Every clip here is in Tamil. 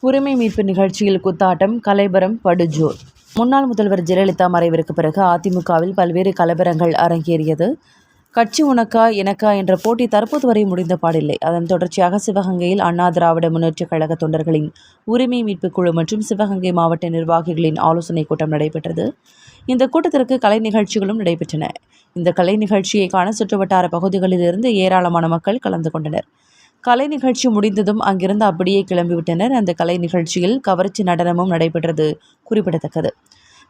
உரிமை மீட்பு நிகழ்ச்சியில் குத்தாட்டம் கலைபரம் படுஜோர். முன்னாள் முதல்வர் ஜெயலலிதா மறைவிற்கு பிறகு அதிமுகவில் பல்வேறு கலவரங்கள் அரங்கேறியது. கட்சி உனக்கா எனக்கா என்ற போட்டி தற்போது வரை முடிந்த பாடில்லை. அதன் தொடர்ச்சியாக சிவகங்கையில் அண்ணா திராவிட முன்னேற்றக் கழக தொண்டர்களின் உரிமை மீட்புக் குழு மற்றும் சிவகங்கை மாவட்ட நிர்வாகிகளின் ஆலோசனைக் கூட்டம் நடைபெற்றது. இந்த கூட்டத்திற்கு கலை நிகழ்ச்சிகளும் நடைபெற்றன. இந்த கலை நிகழ்ச்சியை காண சுற்றுவட்டார பகுதிகளிலிருந்து ஏராளமான மக்கள் கலந்து கொண்டனர். கலை நிகழ்ச்சி முடிந்ததும் அங்கிருந்து அப்படியே கிளம்பிவிட்டனர். அந்த கலை நிகழ்ச்சியில் கவர்ச்சி நடனமும் நடைபெற்றது குறிப்பிடத்தக்கது.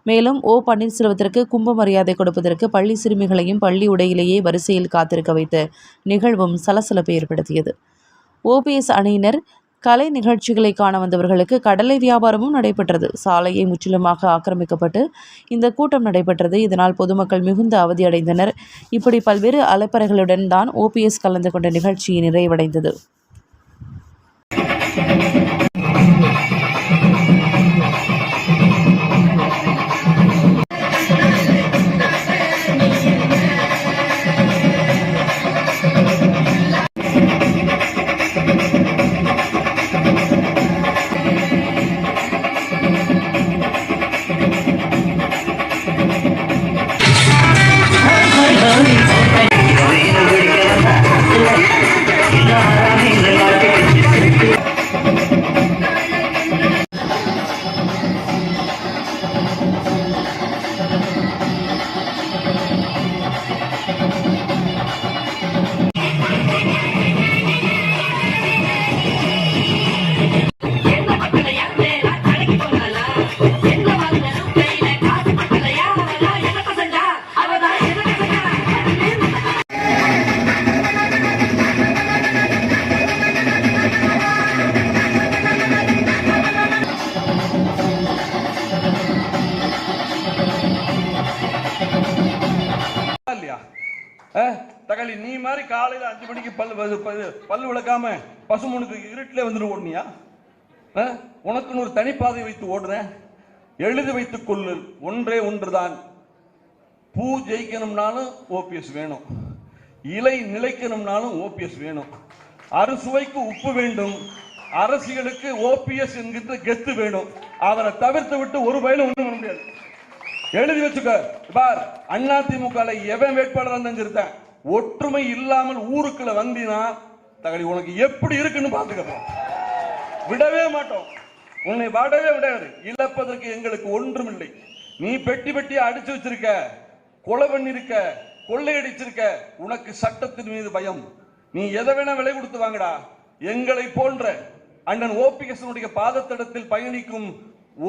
மேலும் ஓ பன்னீர்செல்வத்திற்கு கும்ப மரியாதை கொடுப்பதற்கு பள்ளி சிறுமிகளையும் பள்ளி உடையிலேயே வரிசையில் காத்திருக்க வைத்த நிகழ்வும் சலசலப்பை ஏற்படுத்தியது. ஓபிஎஸ் அணியினர் கலை நிகழ்ச்சிகளை காண வந்தவர்களுக்கு கடலை வியாபாரமும் நடைபெற்றது. சாலையை முற்றிலுமாக ஆக்கிரமிக்கப்பட்டு இந்த கூட்டம் நடைபெற்றது. இதனால் பொதுமக்கள் மிகுந்த அவதியடைந்தனர். இப்படி பல்வேறு அலப்பறைகளுடன் தான் ஓபிஎஸ் கலந்து கொண்ட நிகழ்ச்சி நிறைவடைந்தது. தக்காளி நீ மாதிரி காலையில அஞ்சு மணிக்கு பல் பல் விளக்காம பசுமனுக்கு இருட்டிலே வந்துட்டு ஓடுனியா? உனக்குன்னு ஒரு தனிப்பாதை வைத்து ஓடுறேன். எழுதி வைத்துக் கொள்ளு. ஒன்றே ஒன்றுதான். பூ ஜெயிக்கணும்னாலும் ஓபிஎஸ் வேணும். இலை நிலைக்கணும்னாலும் ஓபிஎஸ் வேணும். அறுசுவைக்கு உப்பு வேண்டும். அரசியலுக்கு ஓபிஎஸ் என்கின்ற கெத்து வேணும். அவரை தவிர்த்து விட்டு ஒரு பயிலும் ஒன்றும் பண்ண முடியாது. எழுதி வச்சுக்க. பார் அண்ணா திமுக எவன் வேட்பாளர் இருந்தாலும் ஒற்றுமை இல்லாமல் ஊருக்குள்ள வந்தினா தகடி உனக்கு எப்படி இருக்குன்னு பாத்துக்கப்போம் விடவே மாட்டோம். உன்னை வாடவே விடாது. இழப்பதற்கு எங்களுக்கு ஒன்றும் இல்லை நீ பெட்டி பெட்டியா அடிச்சு வச்சிருக்க கொலை பண்ணிருக்க கொள்ளையடிச்சிருக்க உனக்கு சட்டத்தின் மீது பயம். நீ எதை வேணா விலை கொடுத்து வாங்கடா. எங்களை போன்ற அண்ணன் ஓபிஎஸ்னுடைய பாதத்தடத்தில் பயணிக்கும்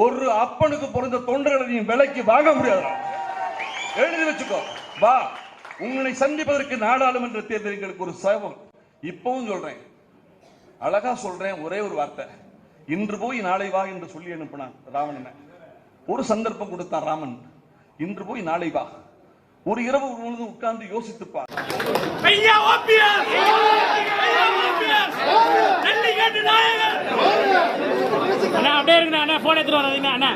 ஒரு அப்பனுக்கு பொருந்த தொண்டர்களை நீ விலைக்கு வாங்க முடியாது எழுதி வச்சுக்கோ. வா உங்களை சந்திப்பதற்கு நாடாளுமன்ற தேர்தல் எங்களுக்கு ஒரு சேவம். இப்பவும் சொல்றேன். அழகா சொல்றேன் ஒரே ஒரு வார்த்தை. இன்று போய் நாளை வா என்று சொல்லி அனுப்பினான் ராவணனை. ஒரு சந்தர்ப்பம் கொடுத்தான் ராமன். இன்று போய் நாளை வா. ஒரு இரவு முழுவதும் உட்கார்ந்து யோசித்துப்பார். அப்படியே இருக்குண்ணா அண்ணா போன் எடுத்துட்டு வராதீங்க அண்ணா